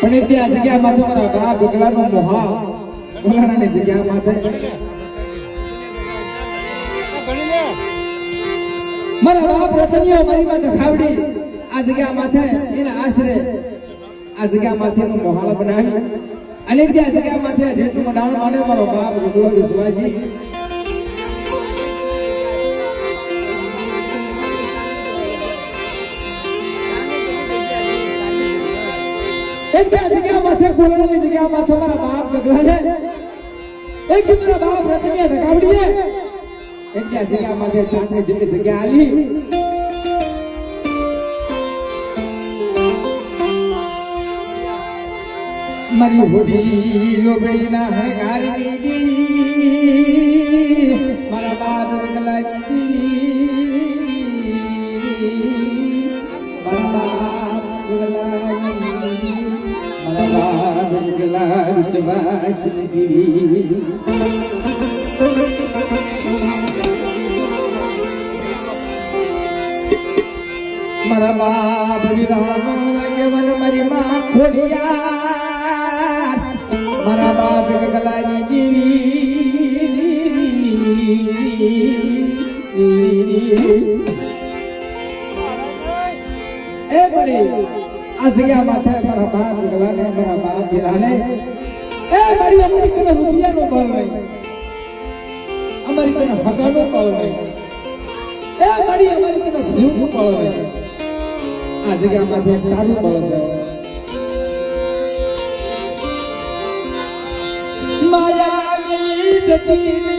પણ એ ત્યાં જગ્યા માથે મારા બાપ ગગલાનો મોહા ગગલાની જગ્યા માથે મારા બાપ રતનીઓ મારી માથે ખાવડી આ જગ્યા માથે એના આશરે આ જગ્યા માથે નું મોહાળ બનાવી અને ત્યાં જગ્યા માથે જેટલું મડાણ માને મારો બાપ ગગલો વિશ્વાસી એક ત્યાં જગ્યા માથે કોલરાની જગ્યા માથે મારા બાપ ગગલાને એક દી મારા બાપ રતનીએ ઢકાવડીએ એક ત્યાં જગ્યા માથે ચાંદની જેટલી જગ્યા આલી. મારી હોડી લોબડી વિશ્વાસની દેવી મારા બાપ વિરામો મને મારી માં ખોડિયા મારા બાપ ગગલાની દેવી એ બડી આ જગ્યા માથે મારા બાપ ગલાને મારા બાપ વિરાને બડી અમારી કને રૂપિયાનો બળ નહીં અમારી કને હગાનો નહીં એ મારી અમારી કને ભૂખ બળ નહીં આ જગ્યા માથે એક તારું બળ છે માયાવી જતી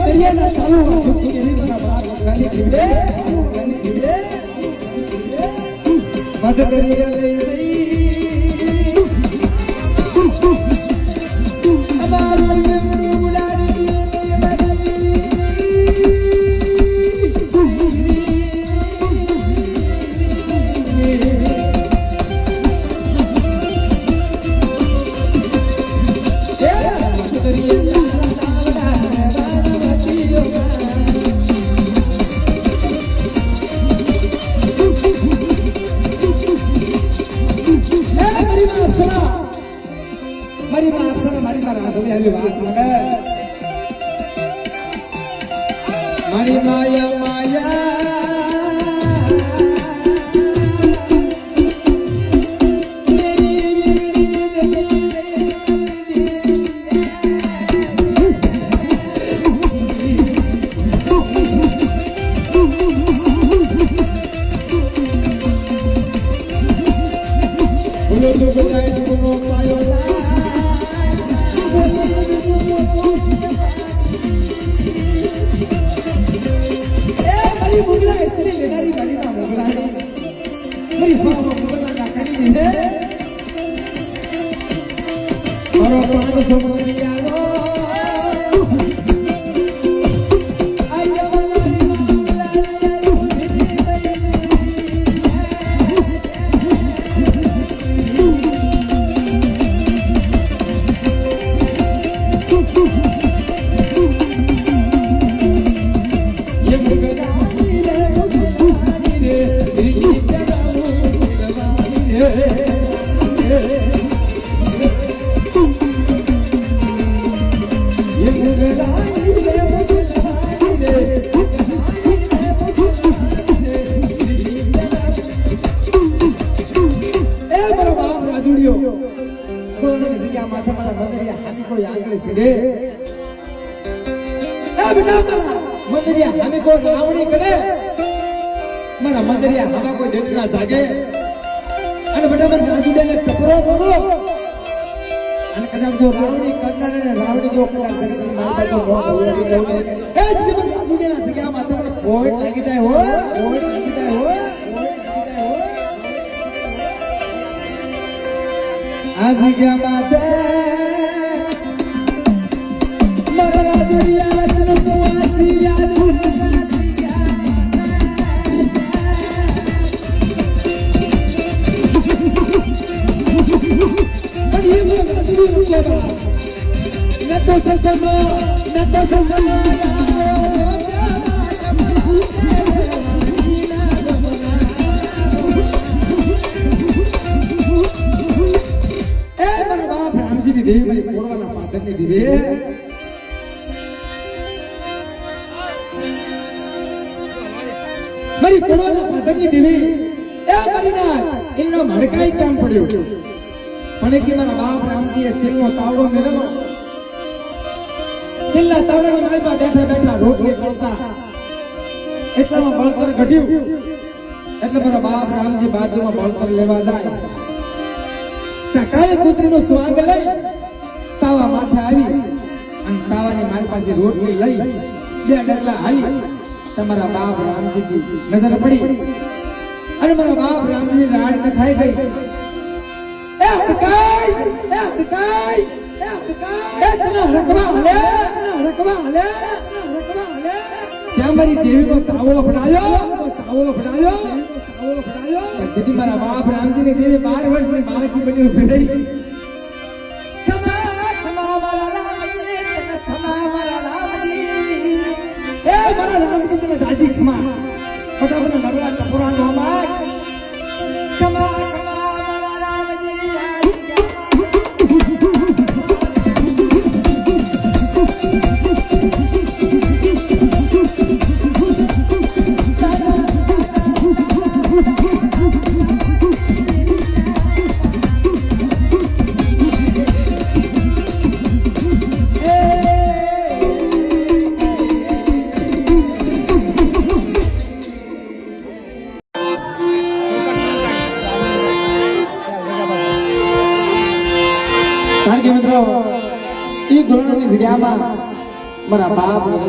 દરિયાના દીવડે. મધ દરિયા લઈ ગઈ. માં રાધલી આવી વાત માંગે મારી માયા માયા. મંદિરિયા હમે કોઈ રાવણી કરે. મારા મંદરિયા હામા કોઈ દેતડા જાગે. અને બેટા ટકરો કરો અને કદાચ જો રાવણી કરનાર અને રાવણી જો કદાચ જગતની માતા જો મોહ ભોગવી દઉં ને એ જ મને રાજુડિયાના જગ્યા માથે મને લાગી જાય હો કોઈટ લાગી જાય હો આ જગ્યા ન તો સજનો ન તો સજનો એ મારા મારી કોરવાના પાદરની દેવી મારી કોરવાના પાદરની દેવી એ મારી ના એનો મડકાઈ કામ પડ્યો પણ કે મારા બાપ રામજીએ તેલનો તાવડો મેળવ્યો. તેલના તાવડાની માલમાં બેઠા બેઠા રોટલી તળતા. એટલામાં બળતર ઘટ્યું. એટલે મારા બાપ રામજી બાજુમાં બળતર લેવા જાય. કાળી કૂતરીનો સ્વાંગ લઈ તાવા માથે આવી અને તાવાની માલમાંથી રોટલી લઈ બે ડગલા હાલી તમારા બાપ રામજીની નજર પડી. અને મારા બાપ રામજી રાડ નખાઈ ગઈ. હડકાઈ એ હડકાઈ એ હડકાઈ એ તને હડકવા હાલે તને હડકવા હાલે ત્યાં મારી દેવીનો તાવો અપડાયો તાવો અપડાયો તાવો અપડાયો તેથી મારા બાપ રામજીની દેવી બાર વર્ષની બાળકી બની ખમા મારા રામજી. તને રાજી ખમા. ફટાફટ નવરા ટપોરાનો અમાર ખમા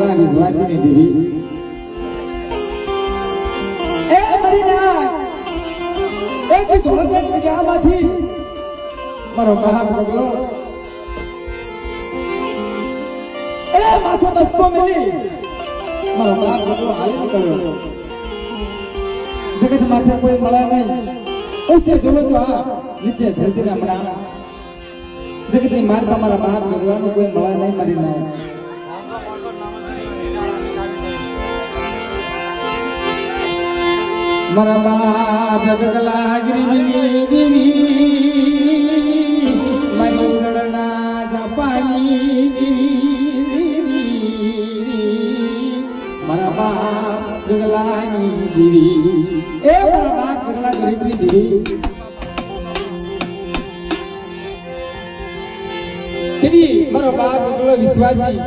નગરા વિશ્વાસીની દેવી એ મારી ના એ તું ધોળકની જગ્યામાંથી મારો મહા પગલો એ માથે બસકો મેલી. મારો મહા પગલો હાલી નીકળ્યો જગત માથે કોઈ મળે નહીં. ઉસે જોવો તો આ, નીચે ધરતીના મડા જગતની માલપા મારા બાપ કોઈ મળે નહીં મરી ના મારા બાપ જગલા ગરીબની દેવી, મારી ગણના જપાની દેવી મારા બાપ જગલાની દેવી. એ મારા બાપ જગલા ગરીબની દેવી. તેથી મારો બાપ એકલો વિશ્વાસી.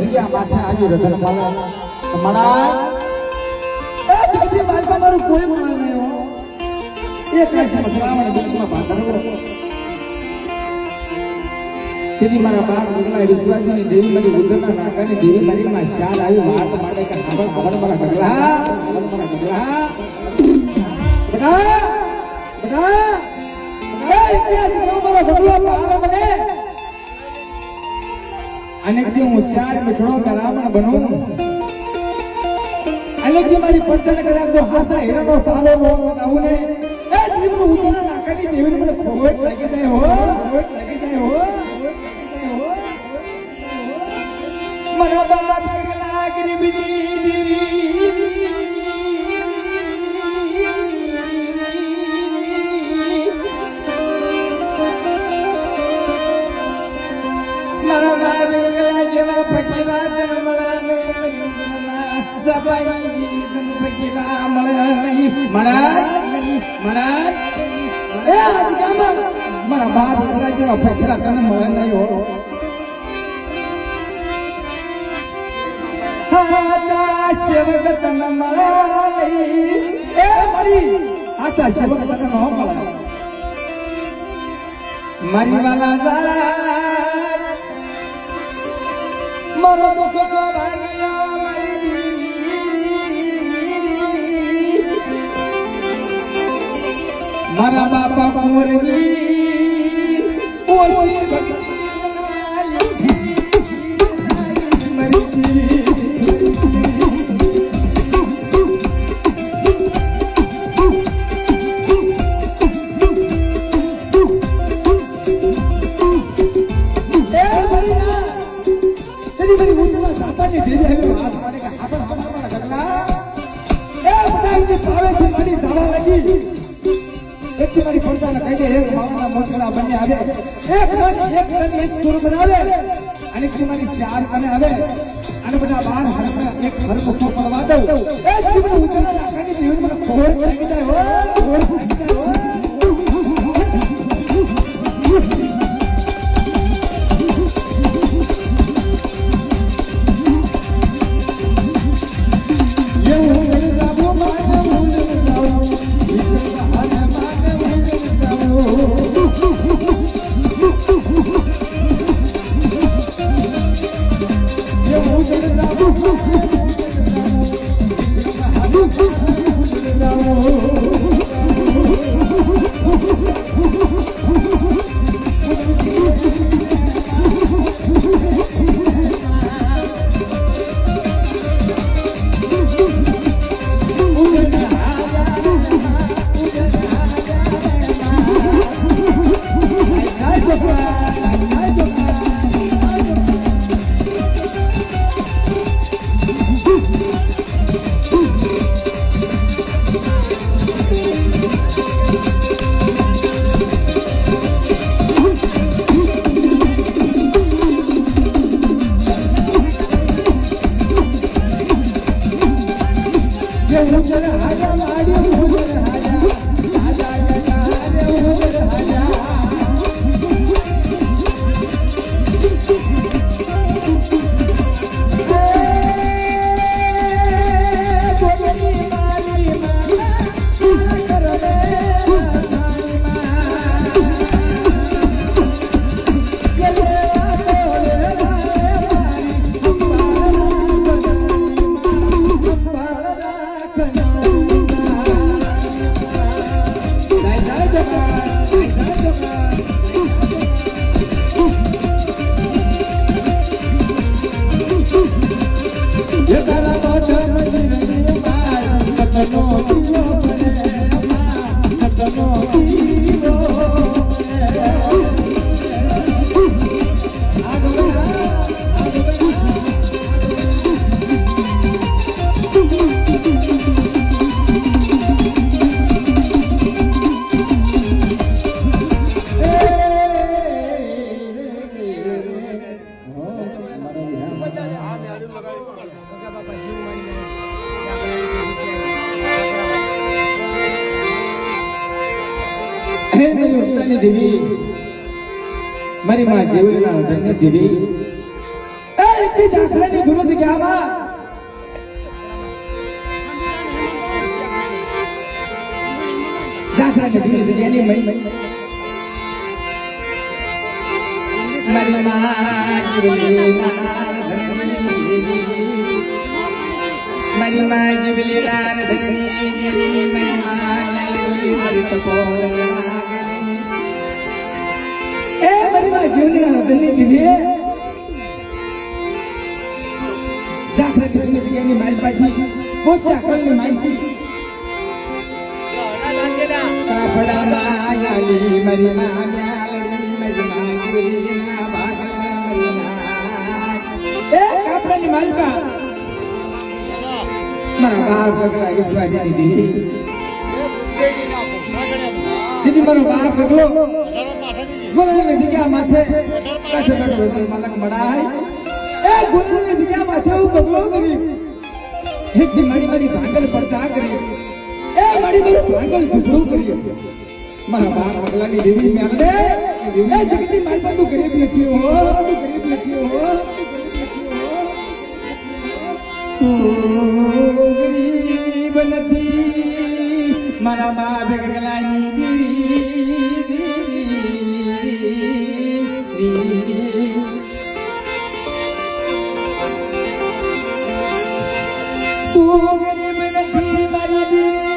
જગ્યા માથે આવી રતન માલા મણા કોઈ મળે નહીં હો. એ એ કાશી મસલાવણ ભાદરવો તેથી મારા બાપ ગગલા વિશ્વાસીની દેવી મારી ઉજરના નાકાની દેવી મારી માં શાલ આવી વાત માટે કે ખબર ખબર મારા ગગલા મારા ગગલા બેટા બેટા અને હું શાર મીઠડો રાવણ બનું. અને કે મારી પડતર કદાચ જો હાસા હીરાનો સારો નો આવું ને. એ જીવન ઉતરના નાકાની દેવીને મને ખોટ લાગી જાય હો. ખોટ લાગી જાય હો. મારા બાપ ગગલા ગરીબની દેવી મારા બાપ જેવા ફકીરા મારા બાપ ગગલા જેવા ફકીરા તને મળે નહીં હો સેવક તન મળ્યા નહીં એ મરી હાચા સેવક તને ન મળ્યા મારી વાલા જાત મારો દુઃખ નો ભાગ્યો હાબર હાબર મારા ગગલા એ બધાયને પાવે છે મારી થી મારી પડદાને કાયદે એક માવાના મોટલા બને આવે. એક મન એક તન એક સુર બનાવે. અને મારી ચાર અને આવે. અને બધા બાર હરકના એક હર મુખો પડવા દઉં. એ જીવન ઉતરતા કાની મને ખોર થઈ જાય હો. ખોર થઈ જાય હો. Oh, દેવી એ એકથી જાખરાની ધૂળથી ગયા માં જાખરા જાખરાની જૂની જગ્યાની મહી મારી માં જીવલી લાલ ધનની મારી માં જીવલી મારી માં જીવલી લાલ ધનની દેવી જાખરાની જૂની જગ્યાની માલપાથી પોચા કળની માહિતી કાપડા માયાલી મારી મારી માં ભાગલા મારી માં. એ કાપડાની માલપા. મારા બાપ પગલા વિશ્વાસી દીધી દીદી મારો બાપ પગલો. ગુલાને જગ્યા માથે. કાશે કાઢો વેતન માલક મડાય એ ગુલાને જગ્યા માથે હું પગલો કરી એક દી મારી મારી ભાંગલ પડતા કરી એ મારી મારી ભાંગલ ઝૂઠું કરી મારા બાપ પગલાની દેવી મેલ દે. એ જગતની માલપા તું ગરીબ નથી હો. ગરીબ નથી હો. તું ગરીબ નથી. મારા બાપ તું ગરીબ નથી મારી દેવી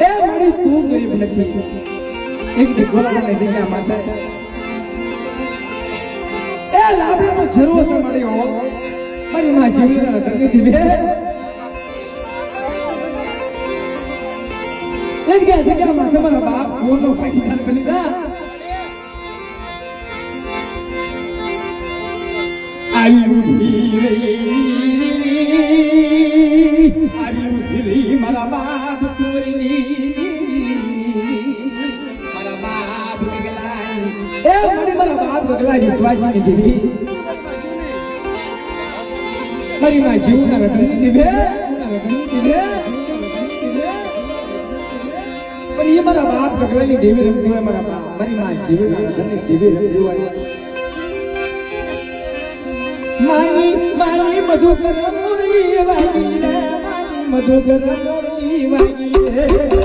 એ મારી તું ગરીબ નથી એક દીકરાને જગ્યા માથે એ લાભનો જરૂર છે મળ્યો મારી માં જીવના દીવે એ જગ્યા જગ્યા માથે મારા બાપ કોનો પાકીદાર બની જા વિશ્વાસની દીધી મારી માં રતનની દીવે રતનની દીવે પણ એ મારા બાપ ગગલાની દેવી રમતી હોય, મારા બાપ, મારી માં રતનની દેવી રમતી હોય. મધુકર મુરલી વાગી રે મારી મધુકર મુરલી વાગી રે.